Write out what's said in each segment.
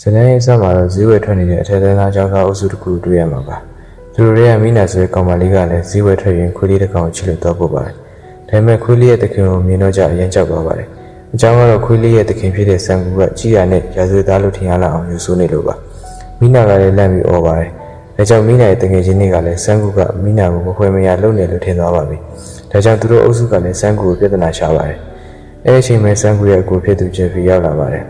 ဇလန်ရဲ့အဆက်မှာတော့ဈေးဝယ်ထွက်နေတဲ့အထက်တန်းသားကျောင်းသားအုပ်စုတစ်ခုတွေ့ရမှာပါသူတို့ရဲ့မိနာဆိုတဲ့ကောင်မလေးကလည်းဈေးဝယ်ထွက်ရင်ခွေးလေးတစ်ကောင်ကိုချစ်လို့တော့ပို့ပါတယ်ဒါပေမဲ့ခွေးလေးရဲ့တခင်ကိုမြင်တော့ကြအရင်ကြောက်သွားပါတယ်အကြောင်းကတော့ခွေးလေးရဲ့တခင်ဖြစ်တဲ့ဆန်ကူကကြီးရနဲ့ရာဇဝတ်သားလို့ထင်ရလောက်အောင်ယူဆိုးနေလို့ပါမိနာကလည်းလန့်ပြီးអော်ပါတယ်ဒါကြောင့်မိနာရဲ့တကယ်ချင်းတွေကလည်းဆန်ကူကမိနာကိုမခွဲမရလုပ်နေလို့ထင်သွားပါပြီဒါကြောင့်သူတို့အုပ်စုကလည်းဆန်ကူကိုပြဿနာရှာပါတယ်အဲ့ဒီအချိန်မှာဆန်ကူရဲ့အကူဖြစ်သူဂျက်ဖီရောက်လာပါတယ်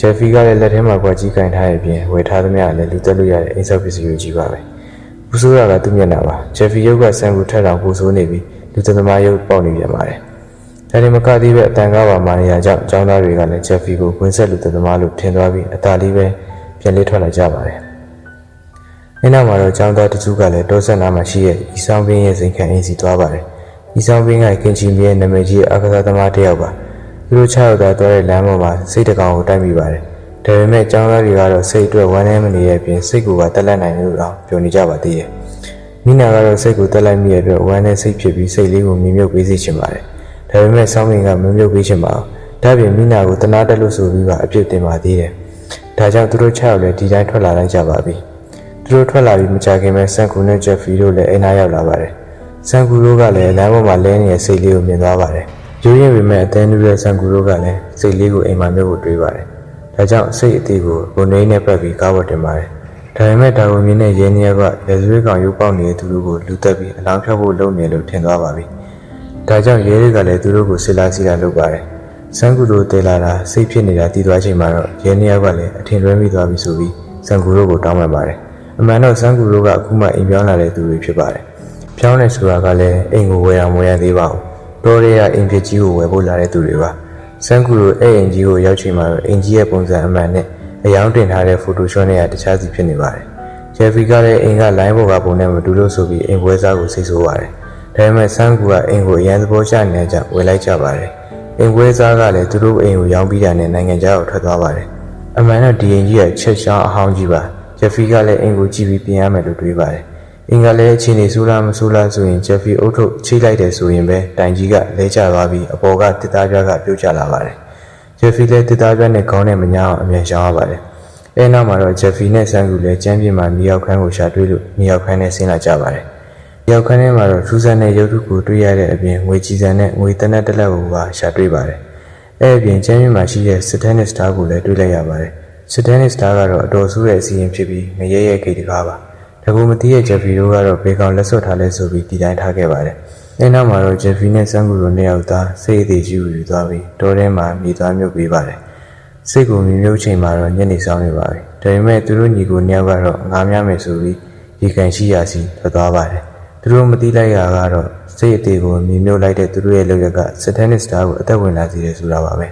ဂျက်ဖီကလည်းလက်ထဲမှာကွာကြီးကင်ထားတဲ့အပြင်ဝယ်ထားသမျှလည်းလူသက်လို့ရတဲ့အိမ်ဆောက်ပစ္စည်းတွေကြီးပါပဲ။ပူဆိုးရကသူ့မျက်နှာပါ။ဂျက်ဖီရုပ်ကဆန်ကူထက်တောင်ပူဆိုးနေပြီးလူသက်သမားရုပ်ပေါက်နေပြန်ပါတယ်။ဒါနဲ့မကသေးပဲအတန်ကားပါမာနေရကြောင့်ចောင်းသားတွေကလည်းဂျက်ဖီကိုကွင်းဆက်လူသက်သမားလို့ထင်သွားပြီးအသာလေးပဲပြန်လေးထွက်လာကြပါတယ်။အဲ့နောက်မှာတော့ចောင်းသားတစုကလည်းတောဆက်နာမှာရှိတဲ့ဤဆောင်ပင်းရဲ့စိန်ခံအိမ်စီသွားပါတယ်။ဤဆောင်ပင်းကကင်ချီမီရဲ့နာမည်ကြီးအာကစားသမားတစ်ယောက်ပါ။ သူတို့ချရောက်သွားတဲ့လမ်းပေါ်မှာစိတ်တကောင်ကိုတိုက်မိပါတယ်။ဒါပေမဲ့ကျောင်းသားတွေကတော့စိတ်အတွက်ဝမ်းနည်းမနေရဲ့အပြင်စိတ်ကိုပါတက်လက်နိုင်လို့တော့ပြောနေကြပါသေးရဲ့။မိနာကတော့စိတ်ကိုတက်လိုက်မိရဲ့အတွက်ဝမ်းနည်းစိတ်ဖြစ်ပြီးစိတ်လေးကိုမြင်မြုပ်ပေးစေချင်ပါတယ်။ဒါပေမဲ့ဆောင်းမင်ကမမြုပ်ပေးချင်ပါဘူး။ဒါပြင်မိနာကိုတနာတက်လို့ဆိုပြီးပါအပြစ်တင်ပါသေးတယ်။ဒါကြောင့်သူတို့ချရောက်လဲဒီတိုင်းထွက်လာလိုက်ကြပါပြီ။သူတို့ထွက်လာပြီးမကြခင်မဲ့ဆန်ကူနဲ့ဂျက်ဖီတို့လည်းအိမ်သားရောက်လာပါတယ်။ဆန်ကူတို့ကလည်းလမ်းပေါ်မှာလဲနေတဲ့စိတ်လေးကိုမြင်သွားပါတယ်။ ရိုးရင်ပေမဲ့အသင်းတူတဲ့ဆန်ကူတို့ကလည်းစိတ်လေးကိုအိမ်မှာမြုပ်ဖို့တွေးပါတယ်။ဒါကြောင့်စိတ်အသေးကိုကိုနေနဲ့ပတ်ပြီးကားပေါ်တင်ပါတယ်။ဒါပေမဲ့တာဝန်မြင့်တဲ့ရဲနေရကလက်ဆွေးကောင်ရုပ်ပေါက်နေတဲ့သူတို့ကိုလူတက်ပြီးအလောင်းဖြောက်ဖို့လုပ်နေလို့ထင်သွားပါပြီ။ဒါကြောင့်ရဲတွေကလည်းသူတို့ကိုစစ်လားစီလာလုပ်ပါတယ်။ဆန်ကူတို့တေလာတာစိတ်ဖြစ်နေတာတည်သွားချိန်မှာတော့ရဲနေရကလည်းအထင်လွဲမိသွားပြီဆိုပြီးဆန်ကူတို့ကိုတောင်းပန်ပါတယ်။အမှန်တော့ဆန်ကူတို့ကအခုမှအိမ်ပြောင်းလာတဲ့သူတွေဖြစ်ပါတယ်။ပြောင်းနေဆိုတာကလည်းအိမ်ကိုဝယ်အောင်မဝယ်ရသေးပါဘူး။ တော်ရဲကအိမ်ဖြစ်ကြီးကိုဝယ်ဖို့လာတဲ့သူတွေပါ။ဆန်ကူတို့အဲ့အိမ်ကြီးကိုရောက်ချိန်မှာတော့အိမ်ကြီးရဲ့ပုံစံအမှန်နဲ့အယောင်တင်ထားတဲ့ Photoshop နဲ့တခြားစီဖြစ်နေပါတယ်။ Jeffrey ကလည်းအိမ်က line ပေါ်ကပုံနဲ့မတူလို့ဆိုပြီးအိမ်ပွဲစားကိုစိတ်ဆိုးပါတယ်။ဒါပေမဲ့ဆန်ကူကအိမ်ကိုအရန်သဘောကျနေတဲ့ကြောင့်ဝယ်လိုက်ကြပါတယ်။အိမ်ပွဲစားကလည်းသူတို့အိမ်ကိုရောင်းပြီးတာနဲ့နိုင်ငံခြားကိုထွက်သွားပါတယ်။အမှန်တော့ဒီအိမ်ကြီးကချက်ချောင်းအဟောင်းကြီးပါ။ Jeffrey ကလည်းအိမ်ကိုကြည့်ပြီးပြင်ရမယ်လို့တွေးပါတယ်။ အင်္ဂါလည်းအချိန်နေဆိုးလားမဆိုးလားဆိုရင် Jeffrey အုတ်ထုတ်ချိလိုက်တယ်ဆိုရင်ပဲတိုင်ကြီးကလဲကျသွားပြီးအပေါ်ကတစ်သားပြားကပြုတ်ကျလာပါတယ်။ Jeffrey လည်းတစ်သားပြားနဲ့ခေါင်းနဲ့မညာအောင်အမြန်ရှောင်ရပါတယ်။အဲနောက်မှာတော့ Jeffrey နဲ့ဆန်ကူလည်းကျမ်းပြင်မှာမြေရောက်ခန်းကိုရှာတွေ့လို့မြေရောက်ခန်းနဲ့ဆင်းလာကြပါတယ်။မြေရောက်ခန်းထဲမှာတော့ထူးဆန်းတဲ့ရုပ်ထုကိုတွေ့ရတဲ့အပြင်ငွေကြည်စံနဲ့ငွေတနက်တစ်လက်ကိုပါရှာတွေ့ပါတယ်။အဲအပြင်ကျမ်းပြင်မှာရှိတဲ့ Satanic Star ကိုလည်းတွေ့လိုက်ရပါတယ်။ Satanic Star ကတော့အတော်ဆိုးတဲ့အစီရင်ဖြစ်ပြီးငရဲရဲဂိတ်တကားပါ။ ဒါကိုမသိတဲ့ Jeffrey တို့ကတော့ဘေကောင်လက်စွပ်ထားလဲဆိုပြီးဒီတိုင်းထားခဲ့ပါတယ်။အဲနောက်မှာတော့ Jeffrey နဲ့ဆန်ကူတို့နှစ်ယောက်သားစိတ်အသေးကြီးယူသွားပြီးတောထဲမှာမြေသားမြုပ်ပေးပါတယ်။စိတ်ကိုမြုပ်မြုပ်ချိန်မှာတော့ညနေဆောင်နေပါပြီ။ဒါပေမဲ့သူတို့ညီကိုနှစ်ယောက်ကတော့ငားများမယ်ဆိုပြီးဒီကန်ရှိရာစီထွက်သွားပါတယ်။သူတို့မသိလိုက်ရကတော့စိတ်အသေးကိုမြုပ်မြုပ်လိုက်တဲ့သူတို့ရဲ့လုပ်ရက်က Satanic Star ကိုအသက်ဝင်လာစေတယ်ဆိုတာပါပဲ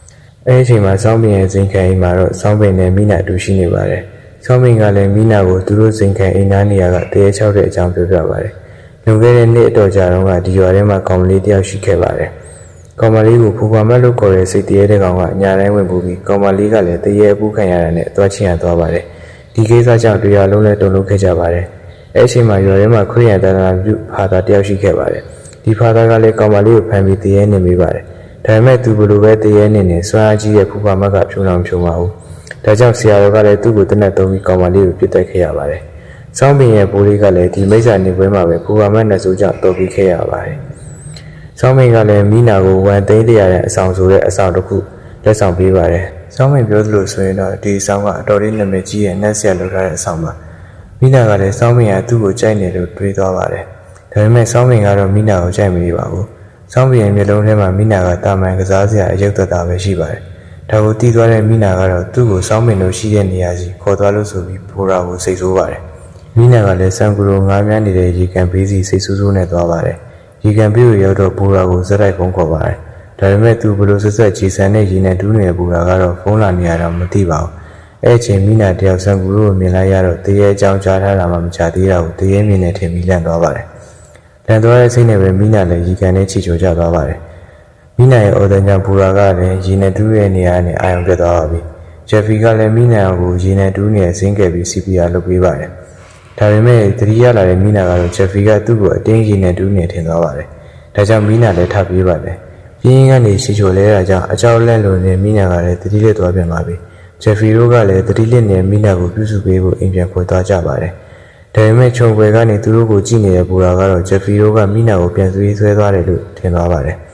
။အဲဒီအချိန်မှာစောင်းပင်ရဲ့ဇင်ခံအိမ်မှာတော့စောင်းပင်နဲ့မိနာအတူရှိနေပါတယ်။ စောင်းပင်ကလည်းမိနာကိုသူတို့ဇင်ခံအိမ်သားနေရာကတရေချောက်တဲ့အကြောင်းပြောပြပါတယ်။လွန်ခဲ့တဲ့နှစ်အတော်ကြာတုန်းကဒီရွာထဲမှာကောင်မလေးတစ်ယောက်ရှိခဲ့ပါတယ်။ကောင်မလေးကိုဖူပါမတ်လို့ခေါ်တဲ့စိတ်တရေတဲ့ကောင်ကညာတိုင်းဝင်ပူပြီးကောင်မလေးကလည်းတရေအပူခံရတာနဲ့သွားချင်းရသွားပါတယ်။ဒီကိစ္စကြောင့်တရားလုံးလဲတုံလုံးခဲ့ကြပါတယ်။အဲအချိန်မှာရွာထဲမှာခရိယန်တန်တာပြုဖာသာတစ်ယောက်ရှိခဲ့ပါတယ်။ဒီဖာသာကလည်းကောင်မလေးကိုဖမ်းပြီးတရေနေမိပါတယ်။ဒါပေမဲ့သူဘလိုပဲတရေနေနေစွမ်းအားကြီးတဲ့ဖူပါမတ်ကဖြုံအောင်ဖြုံပါဘူး။ ဒါကြောင့်ဆရာတော်ကလည်းသူ့ကိုတနက်သုံးပြီးကောင်မလေးကိုပြစ်တက်ခဲ့ရပါတယ်။စောင်းပင်ရဲ့ပိုးလေးကလည်းဒီမိစ္ဆာနေပွဲမှာပဲဖူပါမတ်နဲ့ဆိုကြတော်ပြီးခဲ့ရပါတယ်။စောင်းပင်ကလည်းမိနာကိုဝန်သိမ်းတရတဲ့အဆောင်ဆိုတဲ့အဆောင်တစ်ခုလက်ဆောင်ပေးပါတယ်။စောင်းပင်ပြောသလိုဆိုရင်တော့ဒီအဆောင်ကအတော်လေးနာမည်ကြီးရဲ့နှက်ဆက်လောက်ထားတဲ့အဆောင်ပါ။မိနာကလည်းစောင်းပင်ကသူ့ကိုကြိုက်နေလို့တွေးသွားပါတယ်။ဒါပေမဲ့စောင်းပင်ကတော့မိနာကိုကြိုက်မနေပါဘူး။စောင်းပင်ရဲ့မျက်လုံးထဲမှာမိနာကတာမန်ကစားစရာအယုတ်သက်တာပဲရှိပါတယ်။ ဒါကိုတီးသွားတဲ့မိနာကတော့သူ့ကိုစောင်းပင်တို့ရှိတဲ့နေရာစီခေါ်သွားလို့ဆိုပြီးဖိုရာကိုစိတ်ဆိုးပါတယ်။မိနာကလည်းဆန်ကူလိုငားများနေတဲ့ရေကန်ပေးစီစိတ်ဆိုးဆိုးနဲ့သွားပါတယ်။ရေကန်ပေးကိုရောက်တော့ဖိုရာကိုဇက်တိုက်ဖုန်းခေါ်ပါတယ်။ဒါပေမဲ့သူဘလို့ဆက်ဆက်ဂျီဆန်နဲ့ရေနဲ့တူးနေတဲ့ဘူရာကတော့ဖုန်းလာနေရတော့မသိပါဘူး။အဲ့အချိန်မိနာတယောက်ဆန်ကူလိုကိုမြင်လိုက်ရတော့တရေအကြောင်းကြားထားတာမှမချသေးတာကိုတရေမြင်နေထင်ပြီးလန့်သွားပါတယ်။လန့်သွားတဲ့စိတ်နဲ့ပဲမိနာလည်းရေကန်နဲ့ချီချိုကျသွားပါတယ်။ မိနာရဲ့အော်ဒန်ကြောင့်ဘူရာကလည်းရေနဲ့တူးရဲ့နေရာနဲ့အာရုံတက်သွားပါပြီ။ဂျက်ဖီကလည်းမိနာကိုရေနဲ့တူးနေဆင်းခဲ့ပြီး CPR လုပ်ပေးပါတယ်။ဒါပေမဲ့တတိယလာတဲ့မိနာကတော့ဂျက်ဖီကသူ့ကိုအတင်းရေနဲ့တူးနေထင်သွားပါတယ်။ဒါကြောင့်မိနာလည်းထပ်ပြေးပါတယ်။ပြင်းရင်းကနေရှီချိုလဲတာကြောင့်အကြောက်လက်လိုနဲ့မိနာကလည်းတတိလက်သွားပြန်ပါပြီ။ဂျက်ဖီတို့ကလည်းတတိလစ်နဲ့မိနာကိုပြုစုပေးဖို့အိမ်ပြန်ခေါ်သွားကြပါတယ်။ဒါပေမဲ့ခြုံွယ်ကနေသူတို့ကိုကြည့်နေတဲ့ဘူရာကတော့ဂျက်ဖီတို့ကမိနာကိုပြန်ဆွေးဆွဲသွားတယ်လို့ထင်သွားပါတယ်။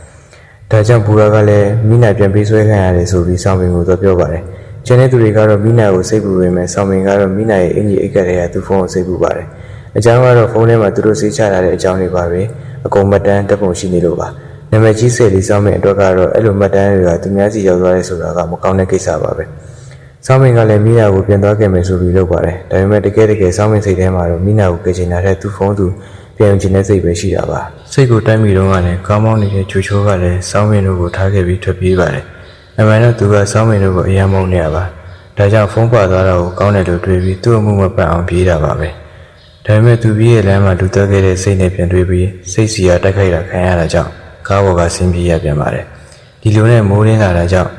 ဒါကြောင့်ဘူရာကလည်းမိနာပြန်ပေးဆွဲခံရတယ်ဆိုပြီးဆောင်းပင်ကိုတော့ပြောပါတယ်။ကျန်တဲ့သူတွေကတော့မိနာကိုစိတ်ပူပေမဲ့ဆောင်းပင်ကတော့မိနာရဲ့အင်ကြီးအိတ်ကလေးကသူ့ဖုန်းကိုစိတ်ပူပါတယ်။အကြောင်းကတော့ဖုန်းထဲမှာသူတို့စေးချလာတဲ့အကြောင်းတွေပါပဲ။အကုန်မှတ်တမ်းတက်ပုံရှိနေလို့ပါ။နာမည်ကြီးဆယ်လေးဆောင်းပင်အတွက်ကတော့အဲ့လိုမှတ်တမ်းတွေကသူများစီရောက်သွားတယ်ဆိုတာကမကောင်းတဲ့ကိစ္စပါပဲ။ဆောင်းမင်းကလည်းမိနာကိုပြန်သွားခဲ့မယ်ဆိုပြီးလုပ်ပါတယ်။ဒါပေမဲ့တကယ်တကယ်ဆောင်းမင်းစိတ်ထဲမှာတော့မိနာကိုကြင်ချင်တာတဲ့သူ့ဖုန်းသူ ပြန်ယူချင်တဲ့စိတ်ပဲရှိတာပါ။စိတ်ကိုတိုက်မိတော့ကလည်းကောင်းမောင်းနေတဲ့ချိုချိုးကလည်းဆောင်းမင်းတို့ကိုထားခဲ့ပြီးထွက်ပြေးပါတယ်။အမှန်တော့သူကဆောင်းမင်းတို့ကိုအယံမုန်းနေရပါ။ဒါကြောင့်ဖုန်းပါသွားတာကိုကောင်းတယ်လို့တွေးပြီးသူ့အမှုမပတ်အောင်ပြေးတာပါပဲ။ဒါပေမဲ့သူပြေးရဲ့လမ်းမှာလူတက်ခဲ့တဲ့စိတ်နဲ့ပြန်တွေးပြီးစိတ်စီရတိုက်ခိုက်တာခံရတာကြောင့်ကားပေါ်ကဆင်းပြေးရပြန်ပါတယ်။ဒီလိုနဲ့မိုးရင်းလာတာကြောင့်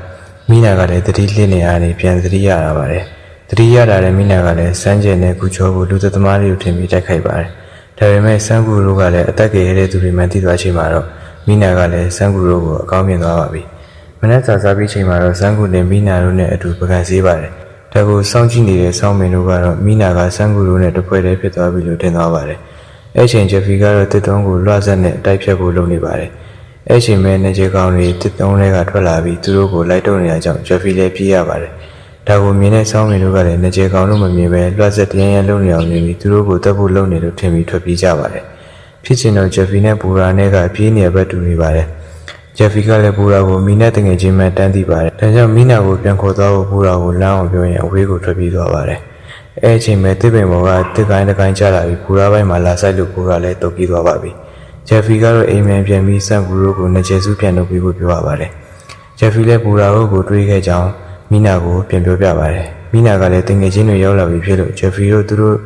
မိနာကလည်းတတိလစ်နေအားနေပြန်သတိရတာပါတယ်။တတိရတာလည်းမိနာကလည်းစမ်းကျင်တဲ့ကုချောကိုလူသက်သမားတွေကိုထင်ပြီးတိုက်ခိုက်ပါတယ်။ ဒါပေမဲ့စမ်းကူတို့ကလည်းအသက်ကြီးရတဲ့သူတွေမှသိသွားချိန်မှာတော့မိနာကလည်းစမ်းကူတို့ကိုအကောင်းမြင်သွားပါပြီ။မနေ့ကစားပြီးချိန်မှာတော့စမ်းကူနဲ့မိနာတို့နဲ့အတူပကံစည်းပါတယ်။ဒါကိုစောင့်ကြည့်နေတဲ့စောင်းမင်းတို့ကတော့မိနာကစမ်းကူတို့နဲ့တပွဲတည်းဖြစ်သွားပြီလို့ထင်သွားပါတယ်။အဲ့ချိန်ဂျက်ဖီကတော့တစ်တုံးကိုလွှတ်ဆက်နဲ့တိုက်ဖြတ်ဖို့လုပ်နေပါတယ်။အဲ့ချိန်မဲ့နေချေကောင်းတွေတစ်တုံးတွေကထွက်လာပြီးသူတို့ကိုလိုက်တုံနေတာကြောင့်ဂျက်ဖီလည်းပြေးရပါတယ်။ ဒါကိုမြင်တဲ့ဆောင်းမင်းတို့ကလည်းနေချေကောင်းတို့မမြင်ပဲလွှတ်ဆက်တရန်ရန်လုံနေအောင်နေပြီးသူတို့ကိုတက်ဖို့လုပ်နေလို့ထင်ပြီးထွက်ပြေးကြပါတယ်။ဖြစ်ချင်တော့ဂျက်ဖီနဲ့ဘူရာနဲ့ကပြေးနေဘက်တူနေပါတယ်။ဂျက်ဖီကလည်းဘူရာကိုမီနဲ့တငယ်ချင်းမှတန်းသိပါတယ်။ဒါကြောင့်မီနာကိုပြန်ခေါ်သွားဖို့ဘူရာကိုလမ်းအောင်ပြောရင်အဝေးကိုထွက်ပြေးသွားပါတယ်။အဲ့ချိန်မဲ့တစ်ပင်ပေါ်ကတစ်ကိုင်းတစ်ကိုင်းကျလာပြီးဘူရာဘက်မှာလာဆိုင်လို့ဘူရာလည်းတုတ်ပြေးသွားပါပြီ။ဂျက်ဖီကတော့အိမ်မြန်ပြန်ပြီးစံဘူရိုကိုနှစ်ကျဲစုပြန်လုပ်ပြီးဖို့ပြောရပါတယ်။ဂျက်ဖီလည်းဘူရာတို့ကိုတွေးခဲ့ကြောင်း မိနာကိုပြန်ပြောပြပါတယ်။မိနာကလည်းတင်ငယ်ချင်းတွေရောက်လာပြီဖြစ်လို့ဂျက်ဖီတို့သူတို့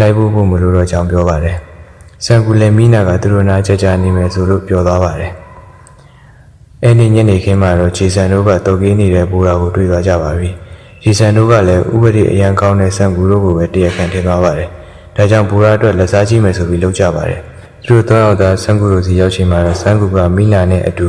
လိုက်ဖို့ဖို့မလိုတော့ကြောင်းပြောပါတယ်။စံကူလည်းမိနာကသူတို့နာကြကြနေမယ်ဆိုလို့ပြောသွားပါတယ်။အဲ့ဒီညနေခင်းမှာတော့ဂျေဆန်တို့ကတုတ်ကင်းနေတဲ့ဘူရာကိုတွေ့သွားကြပါပြီ။ဂျေဆန်တို့ကလည်းဥပဒေအရန်ကောင်းတဲ့စံကူတို့ကိုပဲတရားခံထင်သွားပါတယ်။ဒါကြောင့်ဘူရာအတွက်လက်စားကြည့်မယ်ဆိုပြီးလုပ်ကြပါတယ်။သူတို့တော့သာဆန်းကူတို့စီရောက်ချိန်မှာတော့ဆန်းကူကမိနာနဲ့အတူ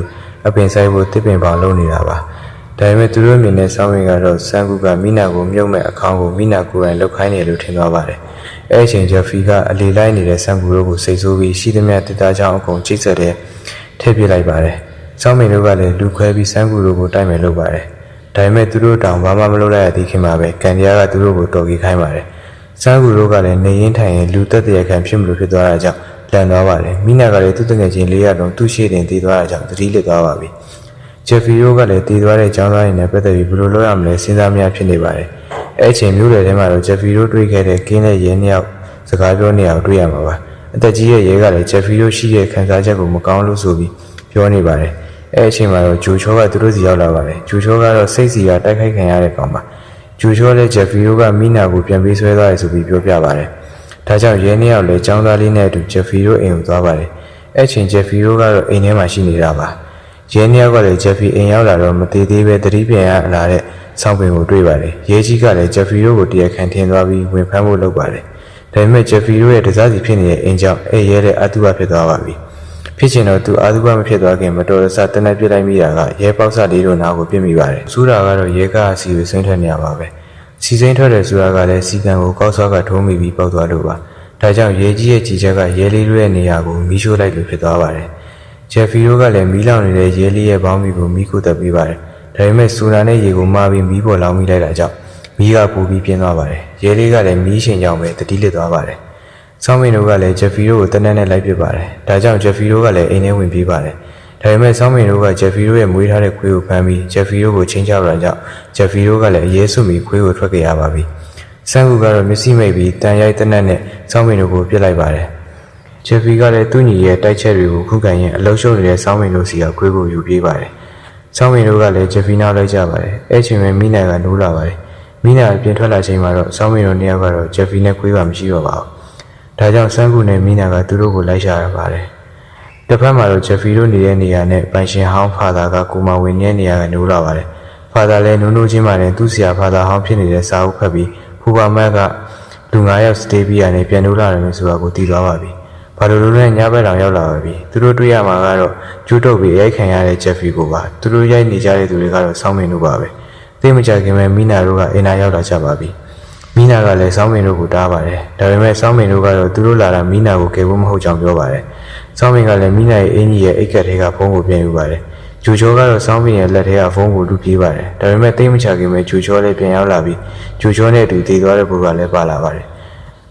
အပင်ဆိုင်ဖို့တစ်ပင်ပေါင်လုပ်နေတာပါ။ ဒါပေမဲ့သူတို့မြင်တဲ့ဆောင်းဝင်ကတော့ဆန်းကူကမိနာကိုမြုပ်မဲ့အခေါင်းကိုမိနာကိုယ်တိုင်လှုပ်ခိုင်းတယ်လို့ထင်သွားပါတယ်။အဲအချိန်ဂျက်ဖီကအလီလိုက်နေတဲ့ဆန်းကူတို့ကိုစိတ်ဆိုးပြီးရှိသမျှတစ်သားချောင်းအကုန်ချိတ်ဆက်တဲ့ထည့်ပြလိုက်ပါတယ်။ဆောင်းမင်းတို့ကလည်းလူခွဲပြီးဆန်းကူတို့ကိုတိုက်မယ်လုပ်ပါတယ်။ဒါပေမဲ့သူတို့တောင်ဘာမှမလုပ်လိုက်ရသေးခင်မှာပဲကန်ဒီယာကသူတို့ကိုတော်ကြီးခိုင်းပါတယ်။ဆန်းကူတို့ကလည်းနေရင်ထိုင်ရင်လူသက်တရခံဖြစ်မလို့ဖြစ်သွားတာကြောင့်လန်သွားပါတယ်မိနာကလည်းသူ့တငယ်ချင်းလေးရလုံးသူ့ရှိတင်တည်သွားတာကြောင့်သတိလစ်သွားပါပြီ ဂျက်ဖီရိုကလည်းတည်သွားတဲ့ចောင်းသားရင်းနဲ့ပတ်သက်ပြီးဘယ်လိုလုပ်ရမလဲစဉ်းစားမရဖြစ်နေပါတယ်အဲ့အချိန်မျိုးတွေထဲမှာတော့ဂျက်ဖီရိုတွေ့ခဲ့တဲ့ကင်းတဲ့ရဲနှစ်ယောက်စကားပြောနေအောင်တွေ့ရမှာပါအသက်ကြီးရဲ့ရဲကလည်းဂျက်ဖီရိုရှိတဲ့ခံစားချက်ကိုမကောင်းလို့ဆိုပြီးပြောနေပါတယ်အဲ့အချိန်မှာတော့ဂျူချောကသူတို့စီရောက်လာပါတယ်ဂျူချောကတော့စိတ်စီကတိုက်ခိုက်ခံရတဲ့ကောင်ပါဂျူချောလည်းဂျက်ဖီရိုကမိနာကိုပြန်ပေးဆွဲသွားတယ်ဆိုပြီးပြောပြပါတယ်ဒါကြောင့်ရဲနှစ်ယောက်လည်းចောင်းသားလေးနဲ့အတူဂျက်ဖီတို့အိမ်ကိုသွားပါတယ်။အဲ့ချိန်ဂျက်ဖီတို့ကတော့အိမ်ထဲမှာရှိနေတာပါ။ ရဲနှစ်ယောက်ကလည်းဂျက်ဖီအိမ်ရောက်လာတော့မသေးသေးပဲတတိပြန်ရလာတဲ့ဆောင်းပင်ကိုတွေ့ပါတယ်။ရဲကြီးကလည်းဂျက်ဖီတို့ကိုတရားခံထင်သွားပြီးဝင်ဖမ်းဖို့လုပ်ပါတယ်။ဒါပေမဲ့ဂျက်ဖီတို့ရဲ့တစားစီဖြစ်နေတဲ့အိမ်ကြောင့်အဲ့ရဲတဲ့အတူအဖြစ်သွားပါပြီ။ဖြစ်ချင်တော့သူအာသုဘမဖြစ်သွားခင်မတော်တဆတနက်ပြစ်လိုက်မိတာကရဲပေါက်စလေးတို့နာကိုပြစ်မိပါတယ်။စူးတာကတော့ရဲကားအစီကိုဆင်းထွက်နေရပါပဲ။စီစိမ့်ထွက်တယ်ဆိုတာကလည်းစီကံကိုကောက်စောကထုံးမိပြီးပောက်သွားလို့ပါဒါကြောင့်ရဲကြီးရဲ့ကြီးချက်ကရဲလေးတို့ရဲ့နေရာကိုမီးရှို့လိုက်လို့ဖြစ်သွားပါတယ် ဂျက်ဖီတို့ကလည်းမီးလောင်နေတဲ့ရဲလေးရဲ့ဘောင်းမီကိုမီးကိုတက်ပြီးပါတယ်ဒါပေမဲ့စူနာနဲ့ရေကိုမှားပြီးမီးပေါ်လောင်မိလိုက်တာကြောင့်မီးကပူပြီးပြင်းသွားပါတယ်ရဲလေးကလည်းမီးရှင်ကြောင့်ပဲတတိလစ်သွားပါတယ်ဆောင်းမင်းတို့ကလည်းဂျက်ဖီတို့ကိုတနက်နဲ့လိုက်ပစ်ပါတယ်ဒါကြောင့်ဂျက်ဖီတို့ကလည်းအိမ်ထဲဝင်ပြေးပါတယ်ဒါပေမဲ့ဆောင်းမင်းတို့ကဂျက်ဖီတို့ရဲ့မွေးထားတဲ့ခွေးကိုဖမ်းပြီးဂျက်ဖီတို့ကိုချင်းချတာကြောင့်ဂျက်ဖီတို့ကလည်းအရေးစွမိခွေးကိုထွက်ခဲ့ရပါပြီ။ဆန်ကူကတော့မျက်စိမိတ်ပြီးတန်ရိုက်တနက်နဲ့ဆောင်းမင်းတို့ကိုပြစ်လိုက်ပါတယ်။ ဂျက်ဖီကလည်းသူ့ညီရဲ့တိုက်ချက်တွေကိုခုခံရင်အလုံးရှုံနေတဲ့ဆောင်းမင်းတို့စီကခွေးကိုယူပြေးပါတယ်။ဆောင်းမင်းတို့ကလည်းဂျက်ဖီနောက်လိုက်ကြပါတယ်။အဲ့ချိန်မှာမိနိုင်ကနိုးလာပါတယ်။မိနိုင်ကပြင်ထွက်လာချိန်မှာတော့ဆောင်းမင်းတို့နှစ်ယောက်ကတော့ဂျက်ဖီနဲ့ခွေးပါမရှိတော့ပါဘူး။ဒါကြောင့်ဆန်ကူနဲ့မိနိုင်ကသူတို့ကိုလိုက်ရှာရပါတယ်။တစ်ဖက်မှာတော့ဂျက်ဖီတို့နေတဲ့နေရာနဲ့ပိုင်ရှင်ဟောင်းဖာသာကကိုမဝင်နေတဲ့နေရာကနိုးလာပါတယ်။ဖာသာလည်းနိုးနိုးချင်းမှလည်းသူ့ဆရာဖာသာဟောင်းဖြစ်နေတဲ့စာအုပ်ဖတ်ပြီးဖူပါမက်ကလူ9ယောက်စတေးပြီးရနေပြန်နိုးလာတယ်လို့ဆိုတာကိုသိသွားပါပြီ။ ဘာလို့လို့လဲညဘက်တောင်ရောက်လာပါပြီ။သူတို့တွေ့ရမှာကတော့ကျူးတုပ်ပြီးရိုက်ခံရတဲ့ဂျက်ဖီကိုပါ။သူတို့ရိုက်နေကြတဲ့သူတွေကတော့ဆောင်းမင်းတို့ပါပဲ။သိမကြခင်မဲ့မိနာတို့ကအိမ်နာရောက်လာကြပါပြီမိနာကလည်းစောင်းမင်တို့ကိုတားပါတယ်ဒါပေမဲ့စောင်းမင်တို့ကတော့သူတို့လာတာမိနာကိုကယ်ဖို့မဟုတ်ကြောင်းပြောပါတယ်စောင်းမင်ကလည်းမိနာရဲ့အင်ကြီးရဲ့အိတ်ကက်တွေကဖုန်းကိုပြန်ယူပါတယ်ဂျူချောကတော့စောင်းမင်ရဲ့လက်ထဲကဖုန်းကိုလူပြေးပါတယ်ဒါပေမဲ့သိမကြခင်မဲ့ဂျူချောလည်းပြန်ရောက်လာပြီးဂျူချောနဲ့အတူတည်သွားတဲ့ဘူကလည်းပါလာပါတယ်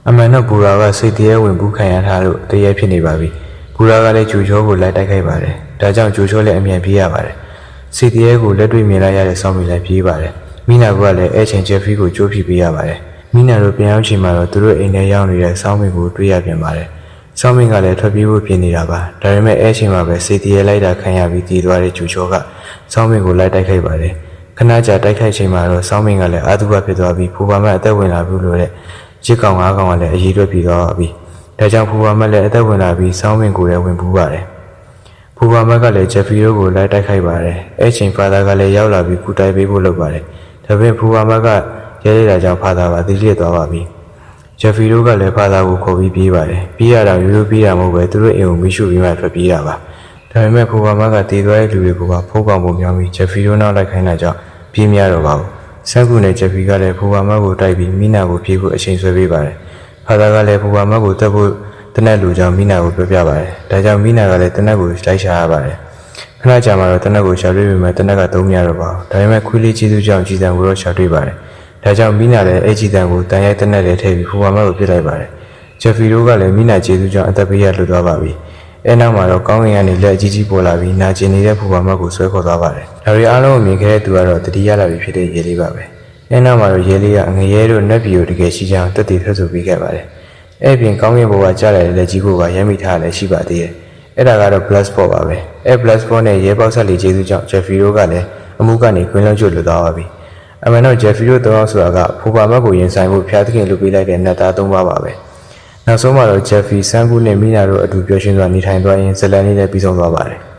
အမှန်တော့ဘူရာကစိတ်တရေဝင်ဘူးခံရထားလို့တရေဖြစ်နေပါပြီ။ဘူရာကလည်းဂျူချောကိုလိုက်တိုက်ခိုက်ပါတယ်။ဒါကြောင့်ဂျူချောလည်းအမြန်ပြေးရပါတယ်။စိတ်တရေကိုလက်တွေ့မြင်လိုက်ရတဲ့ဆောင်းမီလည်းပြေးပါတယ်။မိနာကလည်းအဲချင်းဂျက်ဖီကိုကြိုးဖိပေးရပါတယ်။မိနာတို့ပြန်ရောက်ချိန်မှာတော့သူတို့အိမ်ထဲရောက်နေတဲ့ဆောင်းမီကိုတွေ့ရပြန်ပါတယ်။ဆောင်းမီကလည်းထွက်ပြေးဖို့ပြင်နေတာပါ။ဒါပေမဲ့အဲချိန်မှာပဲစိတ်တရေလိုက်တာခံရပြီးတည်သွားတဲ့ဂျူချောကဆောင်းမီကိုလိုက်တိုက်ခိုက်ပါတယ်။ခဏကြာတိုက်ခိုက်ချိန်မှာတော့ဆောင်းမင်းကလည်းအာသုဘဖြစ်သွားပြီးဖူပါမတ်အသက်ဝင်လာပြီလို့တဲ့ ရစ်ကောင်ငါးကောင်ကလည်းအရေးတွက်ပြီးသွားပါပြီ။ဒါကြောင့်ဖူပါမတ်လည်းအသက်ဝင်လာပြီးဆောင်းမင်းကိုလည်းဝင်ပူးပါတယ်။ဖူပါမတ်ကလည်းဂျက်ဖီတို့ကိုလိုက်တိုက်ခိုက်ပါတယ်။အဲချိန်ဖာသာကလည်းရောက်လာပြီးကူတိုက်ပေးဖို့လုပ်ပါတယ်။ဒါပေမဲ့ဖူပါမတ်ကရဲရဲတာကြောင့်ဖာသာပါတိလျက်သွားပါပြီ။ဂျက်ဖီတို့ကလည်းဖာသာကိုခေါ်ပြီးပြေးပါတယ်။ပြေးရတာရိုးရိုးပြေးတာမဟုတ်ပဲသူတို့အိမ်ကိုမိရှုပြီးမှထွက်ပြေးတာပါ။ဒါပေမဲ့ဖိုဘာမကတည်သွားတဲ့လူတွေကိုပါဖိုးကောင်ပုံများပြီးဂျက်ဖီတို့နောက်လိုက်ခိုင်းတာကြောင့်ပြေးမရတော့ပါဘူး။ ဆန်းကူနဲ့ဂျက်ဖီကလည်းဖိုဘာမကိုတိုက်ပြီးမိနာကိုပြေးဖို့အချိန်ဆွဲပေးပါတယ်။ဖာသာကလည်းဖိုဘာမကိုတက်ဖို့တနက်လူကြောင့်မိနာကိုပြောပြပါတယ်။ဒါကြောင့်မိနာကလည်းတနက်ကိုလိုက်ရှာရပါတယ်။ခဏကြာမှတော့တနက်ကိုရှာတွေ့ပေမဲ့တနက်ကသုံးမရတော့ပါဘူး။ဒါပေမဲ့ခွေးလေးကျေးဇူးကြောင့်ကြည်စံကိုတော့ရှာတွေ့ပါတယ်။ဒါကြောင့်မိနာလည်းအဲ့ကြည်စံကိုတန်ရိုက်တနက်လေးထည့်ပြီးဖိုဘာမကိုပြစ်လိုက်ပါတယ်။ဂျက်ဖီတို့ကလည်းမိနာကျေးဇူးကြောင့်အသက်ပေးရလွတ်သွားပါပြီ။ အဲနောက်မှာတော့ကောင်းကင်ကနေလက်အကြီးကြီးပေါ်လာပြီးနာကျင်နေတဲ့ဖူပါမတ်ကိုဆွဲခေါ်သွားပါတယ်။ဒါရီအားလုံးကိုမြင်ခဲ့တဲ့သူကတော့တတိယလာပြီဖြစ်တဲ့ရေလေးပါပဲ။အဲနောက်မှာတော့ရေလေးကငရဲတို့နက်ပီကိုတကယ်ရှိကြောင်းတက်တည်ထွက်ဆိုပေးခဲ့ပါတယ်။အဲ့ပြင်ကောင်းကင်ဘုံကကြားလာတဲ့လက်ကြီးကိုပါရမ်းမိထားလည်းရှိပါသေးတယ်။အဲ့ဒါကတော့ blast ball ပါပဲ။အဲ blast ball နဲ့ရဲပေါက်ဆက်လေးကျေးဇူးကြောင့်ဂျက်ဖီတို့ကလည်းအမှုကနေခွင်းလုံးကျွတ်လွတ်သွားပါပြီ။အမှန်တော့ဂျက်ဖီတို့တောင်းဆိုတာကဖူပါမတ်ကိုရင်ဆိုင်ဖို့ဖျားသခင်လုပ်ပေးလိုက်တဲ့နတ်သားသုံးပါးပါပဲ။ နောက်ဆုံးမှာတော့ဂျက်ဖီဆန်ကူနဲ့မိနာတို့အတူပျော်ရွှင်စွာနေထိုင်သွားရင်ဇလန်လေးလည်းပြီးဆုံးသွားပါတယ်